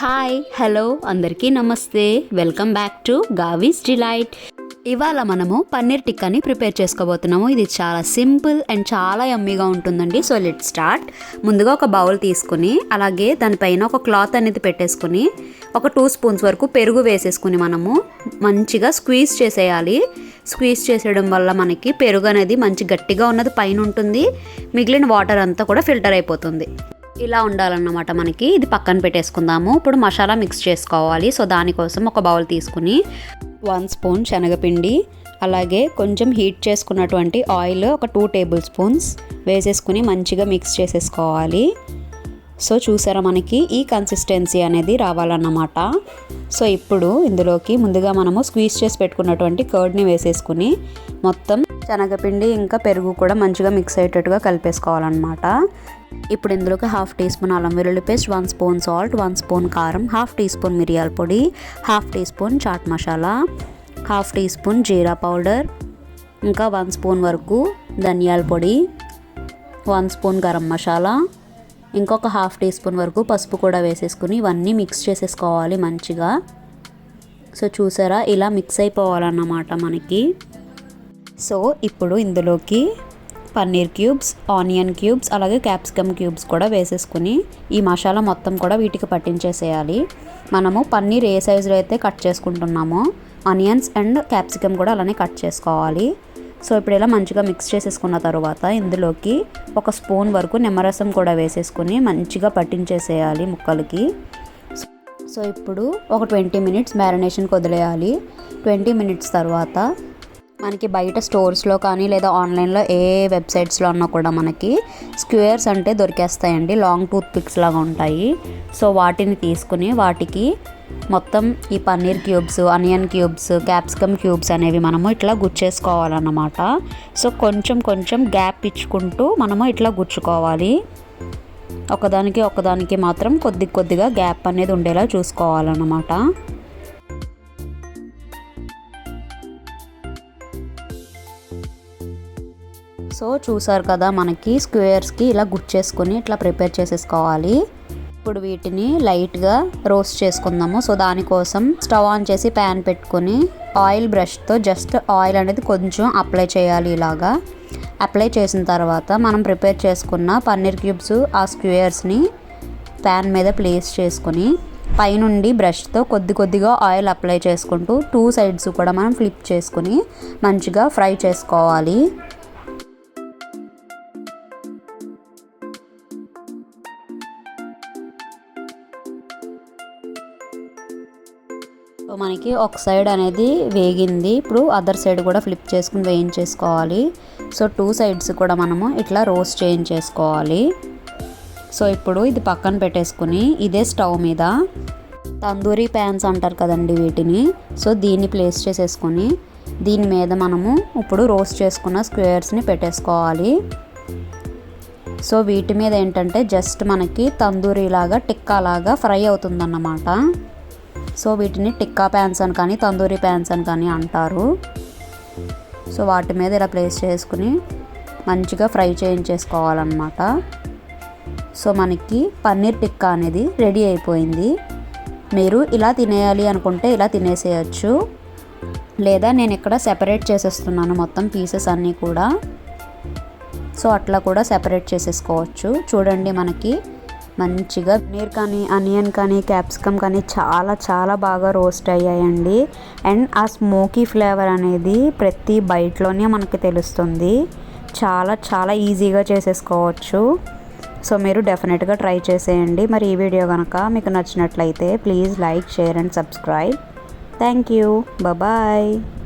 Hi hello అందరికీ నమస్తే. Welcome back to గావీస్ delight. ఇవాళ మనము పన్నీర్ టిక్కాని ప్రిపేర్ చేసుకోబోతున్నాము. ఇది చాలా సింపుల్ అండ్ చాలా యమ్మీగా ఉంటుందండి. So let start. ముందుగా ఒక బౌల్ తీసుకుని అలాగే దానిపైన ఒక క్లాత్ అనేది పెట్టేసుకుని ఒక టూ స్పూన్స్ వరకు పెరుగు వేసేసుకుని మనము మంచిగా స్క్వీజ్ చేసేయాలి. స్క్వీజ్ చేసేయడం వల్ల మనకి పెరుగు అనేది మంచి గట్టిగా ఉన్నది పైన ఉంటుంది. మిగిలిన వాటర్ అంతా కూడా ఫిల్టర్ అయిపోతుంది. ఇలా ఉండాలన్నమాట మనకి. ఇది పక్కన పెట్టేసుకుందాము. ఇప్పుడు మసాలా మిక్స్ చేసుకోవాలి. సో దానికోసం ఒక బౌల్ తీసుకుని వన్ స్పూన్ శనగపిండి అలాగే కొంచెం హీట్ చేసుకున్నటువంటి ఆయిల్ ఒక టూ టేబుల్ స్పూన్స్ వేసేసుకుని మంచిగా మిక్స్ చేసేసుకోవాలి. సో చూసారా మనకి? ఈ కన్సిస్టెన్సీ అనేది రావాలన్నమాట. సో ఇప్పుడు ఇందులోకి ముందుగా మనము స్క్వీజ్ చేసి పెట్టుకున్నటువంటి కర్డ్ని వేసేసుకుని మొత్తం శనగపిండి ఇంకా పెరుగు కూడా మంచిగా మిక్స్ అయ్యేటట్టుగా కలిపేసుకోవాలన్నమాట. ఇప్పుడు ఇందులోకి హాఫ్ టీ స్పూన్ అల్లం వెల్లుల్లి paste one spoon salt one spoon కారం హాఫ్ టీ స్పూన్ మిరియాల పొడి half teaspoon chaat masala half teaspoon జీరా పౌడర్ ఇంకా వన్ స్పూన్ వరకు ధనియాల పొడి వన్ స్పూన్ గరం మసాలా ఇంకొక హాఫ్ టీ స్పూన్ వరకు పసుపు కూడా వేసేసుకుని ఇవన్నీ మిక్స్ చేసేసుకోవాలి మంచిగా. సో చూసారా ఇలా మిక్స్ అయిపోవాలన్నమాట మనకి. సో ఇప్పుడు ఇందులోకి పన్నీర్ క్యూబ్స్ ఆనియన్ క్యూబ్స్ అలాగే క్యాప్సికమ్ క్యూబ్స్ కూడా వేసేసుకుని ఈ మసాలా మొత్తం కూడా వీటికి పట్టించేసేయాలి. మనము పన్నీర్ ఏ సైజులో అయితే కట్ చేసుకుంటున్నామో ఆనియన్స్ అండ్ క్యాప్సికమ్ కూడా అలానే కట్ చేసుకోవాలి. సో ఇప్పుడు ఇలా మంచిగా మిక్స్ చేసేసుకున్న తర్వాత ఇందులోకి ఒక స్పూన్ వరకు నిమ్మరసం కూడా వేసేసుకుని మంచిగా పట్టించేసేయాలి ముక్కలకి. సో ఇప్పుడు ఒక ట్వంటీ మినిట్స్ మ్యారినేషన్కి వదిలేయాలి ట్వంటీ మినిట్స్ తర్వాత మనకి బయట స్టోర్స్లో కానీ లేదా ఆన్లైన్లో ఏ వెబ్సైట్స్లో ఉన్నా కూడా మనకి స్క్వేర్స్ అంటే దొరికేస్తాయండి. లాంగ్ టూత్ పిక్స్ లాగా ఉంటాయి. సో వాటిని తీసుకుని వాటికి మొత్తం ఈ paneer cubes onion cubes capsicum cubes అనేవి మనము ఇట్లా గుచ్చేసుకోవాలన్నమాట. సో కొంచెం కొంచెం గ్యాప్ ఇచ్చుకుంటూ మనము ఇట్లా గుచ్చుకోవాలి. ఒకదానికి ఒకదానికి మాత్రం కొద్ది కొద్దిగా గ్యాప్ అనేది ఉండేలా చూసుకోవాలన్నమాట. సో చూసారు కదా మనకి స్క్వేర్స్కి ఇలా గుర్తు చేసుకొని ఇట్లా ప్రిపేర్ చేసేసుకోవాలి. ఇప్పుడు వీటిని లైట్గా రోస్ట్ చేసుకుందాము. సో దానికోసం స్టవ్ ఆన్ చేసి ప్యాన్ పెట్టుకొని ఆయిల్ బ్రష్తో జస్ట్ ఆయిల్ అనేది కొంచెం అప్లై చేయాలి ఇలాగా. అప్లై చేసిన తర్వాత మనం ప్రిపేర్ చేసుకున్న పన్నీర్ క్యూబ్స్ ఆ స్క్వేర్స్ని ప్యాన్ మీద ప్లేస్ చేసుకొని పైనుండి బ్రష్తో కొద్ది కొద్దిగా ఆయిల్ అప్లై చేసుకుంటూ టూ సైడ్స్ కూడా మనం ఫ్లిప్ చేసుకుని మంచిగా ఫ్రై చేసుకోవాలి. సో మనకి ఒక సైడ్ అనేది వేగింది. ఇప్పుడు అదర్ సైడ్ కూడా ఫ్లిప్ చేసుకుని వేయించేసుకోవాలి. సో టూ సైడ్స్ కూడా మనము ఇట్లా రోస్ట్ చేయించేసుకోవాలి. సో ఇప్పుడు ఇది పక్కన పెట్టేసుకుని ఇదే స్టవ్ మీద తందూరి ప్యాన్స్ అంటారు కదండి వీటిని. సో దీన్ని ప్లేస్ చేసేసుకొని దీని మీద మనము ఇప్పుడు రోస్ట్ చేసుకున్న స్క్వేర్స్ని పెట్టేసుకోవాలి. సో వీటి మీద ఏంటంటే జస్ట్ మనకి తందూరి లాగా టిక్కా లాగా ఫ్రై అవుతుందన్నమాట. సో వీటిని టిక్కా ప్యాన్స్ అని కానీ తందూరి ప్యాన్స్ అని కానీ అంటారు. సో వాటి మీద ఇలా ప్లేస్ చేసుకుని మంచిగా ఫ్రై చేయించేసుకోవాలన్నమాట. సో మనకి పన్నీర్ టిక్కా అనేది రెడీ అయిపోయింది. మీరు ఇలా తినేయాలి అనుకుంటే ఇలా తినేసేయచ్చు. లేదా నేను ఇక్కడ సెపరేట్ చేసేస్తున్నాను మొత్తం పీసెస్ అన్నీ కూడా. సో అట్లా కూడా సెపరేట్ చేసేసుకోవచ్చు. చూడండి మనకి మంచిగా పనీర్ కానీ అనియన్ కానీ క్యాప్సికమ్ కానీ చాలా చాలా బాగా రోస్ట్ అయ్యాయండి. అండ్ ఆ స్మోకీ ఫ్లేవర్ అనేది ప్రతి బయటలోనే మనకి తెలుస్తుంది. చాలా చాలా ఈజీగా చేసేసుకోవచ్చు. సో మీరు డెఫినెట్గా ట్రై చేసేయండి. మరి ఈ వీడియో కనుక మీకు నచ్చినట్లయితే please like share and subscribe. Thank you. Bye